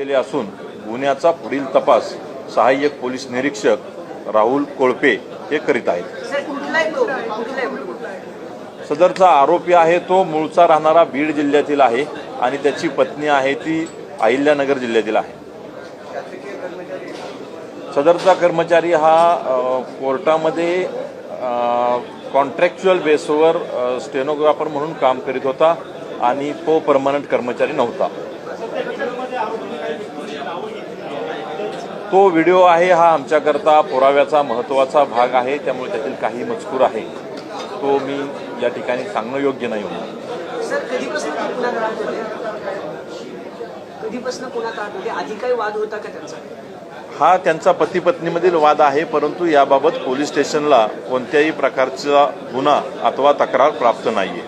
केले असून गुन्ह्याचा पुढील तपास सहाय्यक पोलीस निरीक्षक राहुल कोळपे हे करीत आहेत. सदरचा आरोपी आहे तो मूळचा राहणारा बीड जिल्ह्यातील आहे आणि त्याची पत्नी आहे ती अहिल्यानगर जिल्ह्यातील आहे. सदरचा कर्मचारी हा कोर्टामध्ये कॉन्ट्रॅक्च्युअल बेसवर स्टेनोग्राफर म्हणून काम करीत होता आणि तो परमनंट कर्मचारी नव्हता. तो व्हिडिओ आहे हा आमच्याकरता पुराव्याचा महत्त्वाचा भाग आहे त्यामुळे त्यातील काही मजकूर आहे. तो मी या ठिकाणी सांगणं योग्य नाही होते? त्यांचा? हा त्यांचा पती पत्नीमधील वाद आहे परंतु याबाबत पोलीस स्टेशनला कोणत्याही प्रकारचा गुन्हा अथवा तक्रार प्राप्त नाहीये.